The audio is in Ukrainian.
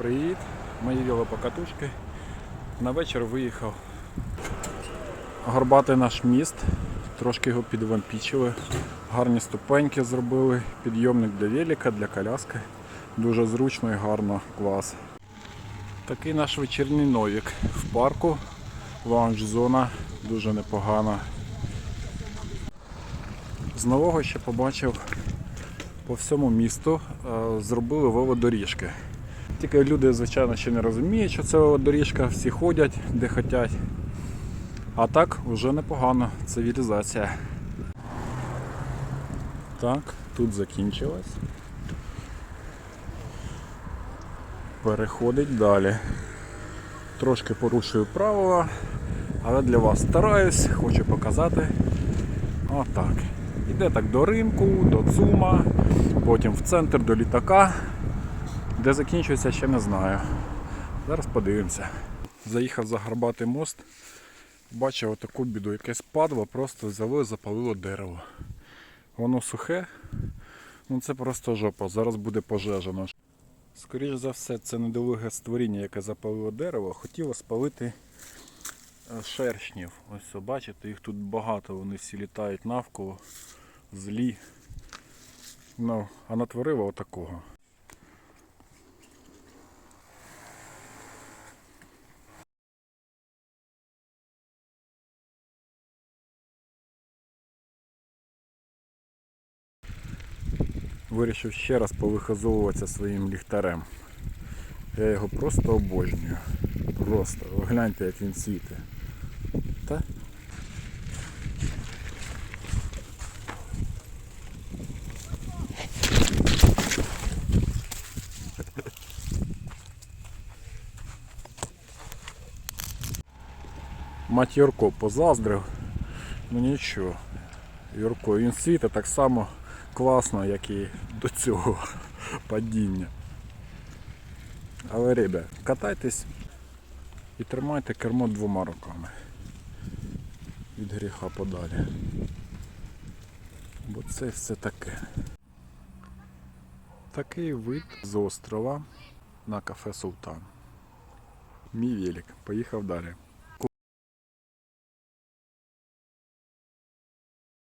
Привіт! Мої велопокатушки. На вечір виїхав. Горбатий наш міст. Трошки його підвампічили. Гарні ступеньки зробили. Підйомник для велика, для коляски. Дуже зручно і гарно, клас. Такий наш вечірній новік в парку. Лаунж-зона дуже непогана. З нового ще побачив по всьому місту е, зробили велодоріжки. Тільки люди, звичайно, ще не розуміють, що це велодоріжка, всі ходять де хочуть. А так вже непогано, цивілізація. Так, тут закінчилось. Переходить далі. Трошки порушую правила, але для вас стараюсь, хочу показати. Отак. Іде так до ринку, до ЦУМа, потім в центр до літака. Де закінчується, ще не знаю. Зараз подивимося. Заїхав за Гарбатий мост, бачив отаку біду, якесь падло, просто взяло і запалило дерево. Воно сухе, ну це просто жопа, зараз буде пожежено. Скоріше за все, це недолуге створіння, яке запалило дерево, хотіло спалити е, шершнів. Ось бачите, їх тут багато, вони всі літають навколо, злі. Ну, а натворило отакого. Вирішив ще раз повихозовуватися своїм ліхтарем. Я його просто обожнюю. Просто. Ви Гляньте, як він світить. Та? Мать Юрко позаздрив. Ну нічого. Юрко, він світить так само класно, як і до цього падіння. Але ребят, катайтесь і тримайте кермо двома руками. Від гріха подалі. Бо це все таке. Такий вид з острова на кафе Султан. Мій велик. Поїхав далі.